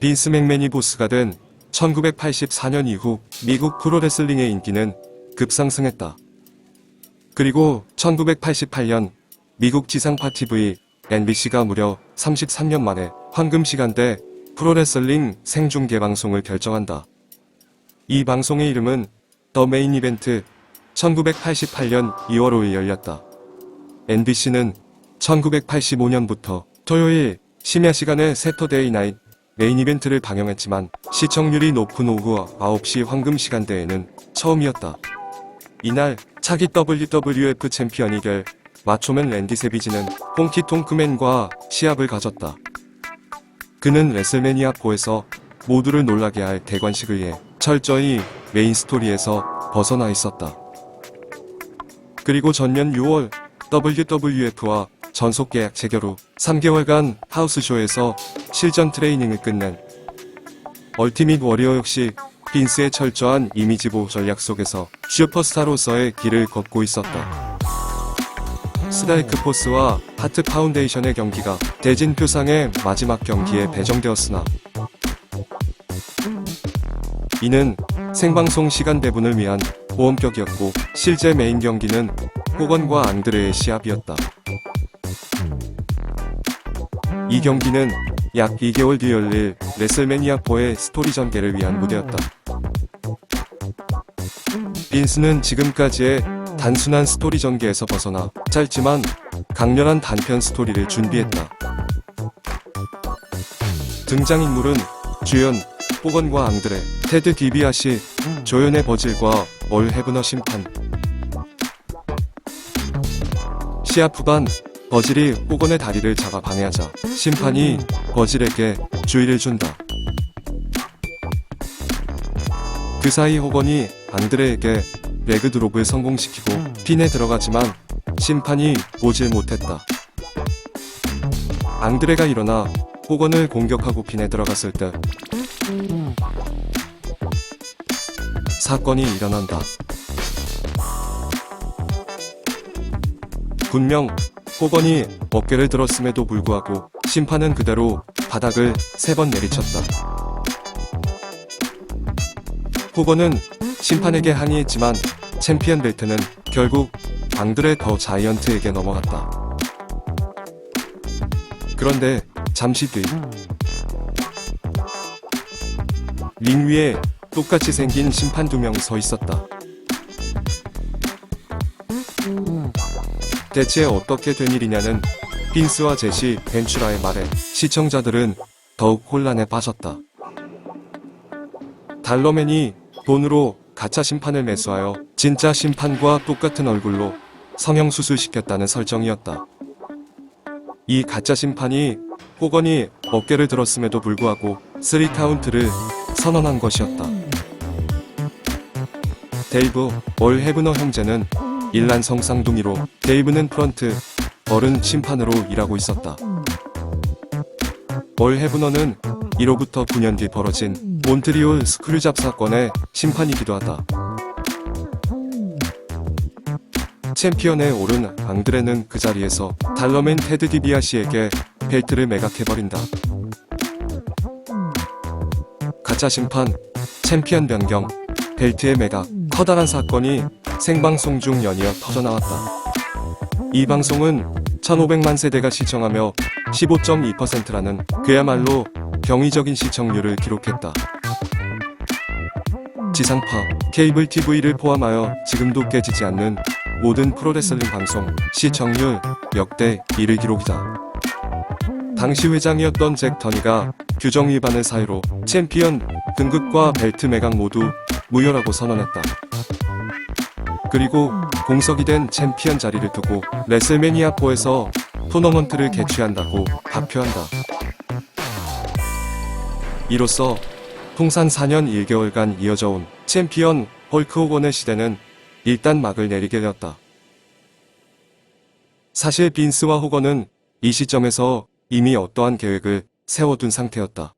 빈스 맥맨이 보스가 된 1984년 이후 미국 프로레슬링의 인기는 급상승했다. 그리고 1988년 미국 지상파 TV NBC가 무려 33년 만에 황금 시간대 프로레슬링 생중계 방송을 결정한다. 이 방송의 이름은 더 메인 이벤트 1988년 2월 5일 열렸다. NBC는 1985년부터 토요일 심야 시간에 세터데이 나잇 메인 이벤트를 방영했지만 시청률이 높은 오후 9시 황금 시간대에는 처음이었다. 이날 차기 WWF 챔피언 이결 마초맨 랜디 세비지는 뽕키 통크맨과 시합을 가졌다. 그는 레슬매니아 4에서 모두를 놀라게 할 대관식을 위해 철저히 메인 스토리에서 벗어나 있었다. 그리고 전년 6월 WWF와 전속 계약 체결 후 3개월간 하우스쇼에서 실전 트레이닝을 끝낸 얼티밋 워리어 역시 빈스의 철저한 이미지 보호 전략 속에서 슈퍼스타로서의 길을 걷고 있었다. 스다이크 포스와 하트 파운데이션의 경기가 대진 표상의 마지막 경기에 배정되었으나 이는 생방송 시간 배분을 위한 보험격이었고 실제 메인 경기는 호건과 앙드레의 시합이었다. 이 경기는 약 2개월 뒤 열릴 레슬매니아 4의 스토리 전개를 위한 무대였다. 빈스는 지금까지의 단순한 스토리 전개에서 벗어나 짧지만 강렬한 단편 스토리를 준비했다. 등장인물은 주연, 호건과 앙드레, 테드 디비아시, 조연의 버질과 얼 헤브너 심판. 시합 후반 버질이 호건의 다리를 잡아 방해하자 심판이 버질에게 주의를 준다. 그 사이 호건이 앙드레에게 레그 드롭을 성공시키고 핀에 들어가지만 심판이 보질 못했다. 앙드레가 일어나 호건을 공격하고 핀에 들어갔을 때 사건이 일어난다. 분명 호건이 어깨를 들었음에도 불구하고 심판은 그대로 바닥을 세 번 내리쳤다. 호건은 심판에게 항의했지만 챔피언 벨트는 결국 앙드레 더 자이언트에게 넘어갔다. 그런데 잠시 뒤 링 위에 똑같이 생긴 심판 두 명 서 있었다. 대체 어떻게 된 일이냐는 빈스와 제시 벤츄라의 말에 시청자들은 더욱 혼란에 빠졌다. 달러맨이 돈으로 가짜 심판을 매수하여 진짜 심판과 똑같은 얼굴로 성형수술시켰다는 설정이었다. 이 가짜 심판이 호건이 어깨를 들었음에도 불구하고 3카운트를 선언한 것이었다. 데이브, 월 헤브너 형제는 일란 성 쌍둥이로 데이브는 프런트, 벌은 심판으로 일하고 있었다. 월 헤브너는 이로부터 9년 뒤 벌어진 몬트리올 스크류잡 사건의 심판이기도 하다. 챔피언에 오른 앙드레는 그 자리에서 달러맨 테드 디비아시에게 벨트를 매각해버린다. 가짜 심판, 챔피언 변경, 벨트의 매각, 커다란 사건이 생방송 중 연이어 터져나왔다. 이 방송은 1500만 세대가 시청하며 15.2%라는 그야말로 경이적인 시청률을 기록했다. 지상파, 케이블 TV를 포함하여 지금도 깨지지 않는 모든 프로레슬링 방송 시청률 역대 1위 기록이다. 당시 회장이었던 잭 터니가 규정 위반을 사유로 챔피언 등급과 벨트 매각 모두 무효라고 선언했다. 그리고 공석이 된 챔피언 자리를 두고 레슬매니아 4에서 토너먼트를 개최한다고 발표한다. 이로써 통산 4년 1개월간 이어져 온 챔피언 헐크 호건의 시대는 일단 막을 내리게 되었다. 사실 빈스와 호건은 이 시점에서 이미 어떠한 계획을 세워둔 상태였다.